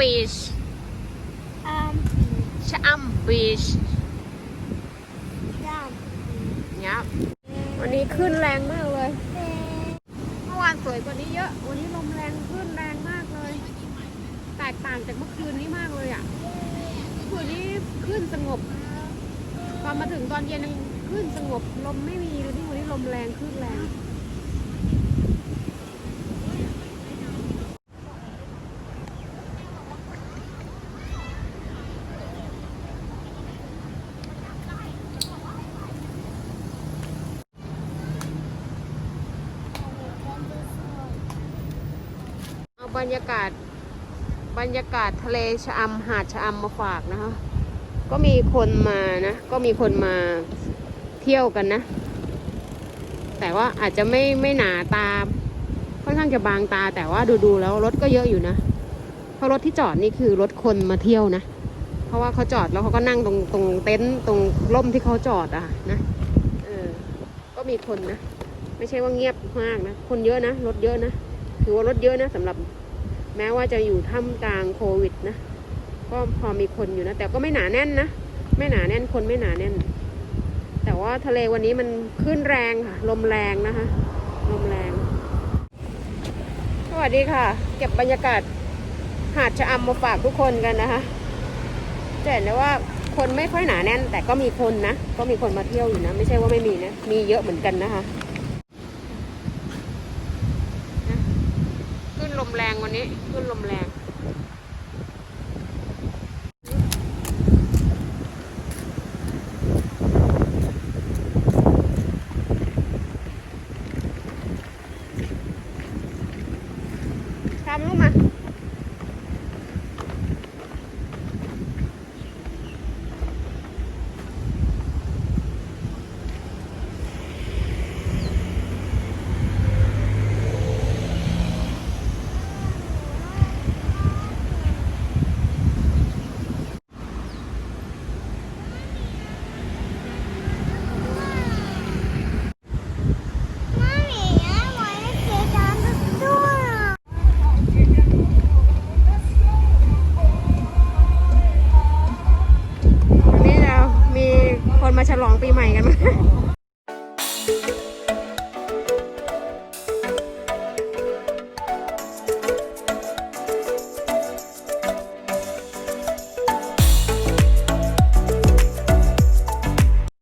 beach อ้ามปีชะอำ beach ด้ามเนี่วันนี้ขึ้นแรงมากเลยเมื่อวานสวยกว่านี้เยอะ วันนี้ลมแรงขึ้นแรงมากเลย แตกต่างจากเมื่อคืนนี้มากเลยอะเมื่อคืนนี้ขึ้นสงบ ตอนมาถึงตอนเย็นยังคลื่นสงบ ลมไม่มีเลยที่วันนี้ลมแรงขึ้นแรง บรรยากาศบรรยากาศทะเลชะอำหาดชะอำมาฝากนะคะ ก็มีคนมานะ ก็มีคนมาเที่ยวกันนะ แต่ว่าอาจจะไม่ไม่หนาตาค่อนข้างจะบางตาแต่ว่าดูดูๆแล้วรถก็เยอะอยู่นะ เพราะรถที่จอดนี่คือรถคนมาเที่ยวนะ เพราะว่าเขาจอดแล้วเขาก็นั่งตรงตรงเต็นท์ตรงร่มที่เขาจอดอะนะเออก็มีคนนะ ไม่ใช่ว่าเงียบมากนะ คนเยอะนะรถเยอะนะถือว่ารถเยอะนะสำหรับ แม้ว่าจะอยู่ท่ามกลางโควิดนะ ก็พอมีคนอยู่นะ แต่ก็ไม่หนาแน่นนะ ไม่หนาแน่นคนไม่หนาแน่น แต่ว่าทะเลวันนี้มันขึ้นแรงค่ะ ลมแรงนะคะ ลมแรง สวัสดีค่ะ เก็บบรรยากาศหาดชะอำมาฝากทุกคนกันนะคะจะเห็นได้ว่าคนไม่ค่อยหนาแน่น แต่ก็มีคนนะ ก็มีคนมาเที่ยวอยู่นะ ไม่ใช่ว่าไม่มีนะ มีเยอะเหมือนกันนะคะ ขึ้น ลมแรงวันนี้ขึ้นลมแรงทำลูกมามา คนมาฉลองปีใหม่กันมา